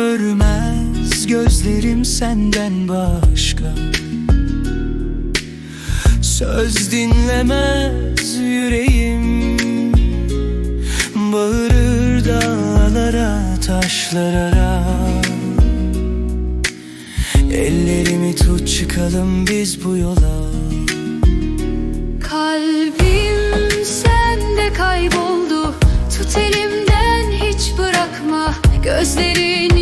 Görmez gözlerim senden başka Söz dinlemez yüreğim. Bağırır dağlara taşlara Ellerimi tut çıkalım biz bu yola. Kalbim sende kayboldu. Tut elimden hiç bırakma. Gözlerin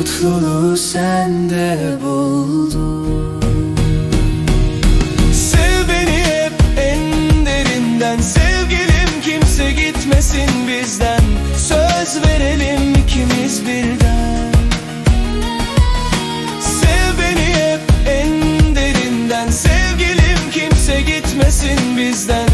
Mutluluğu sende buldum. Sev beni hep en derinden. Sevgilim kimse gitmesin bizden. Söz verelim ikimiz birden. Sev beni hep en derinden. Sevgilim kimse gitmesin bizden.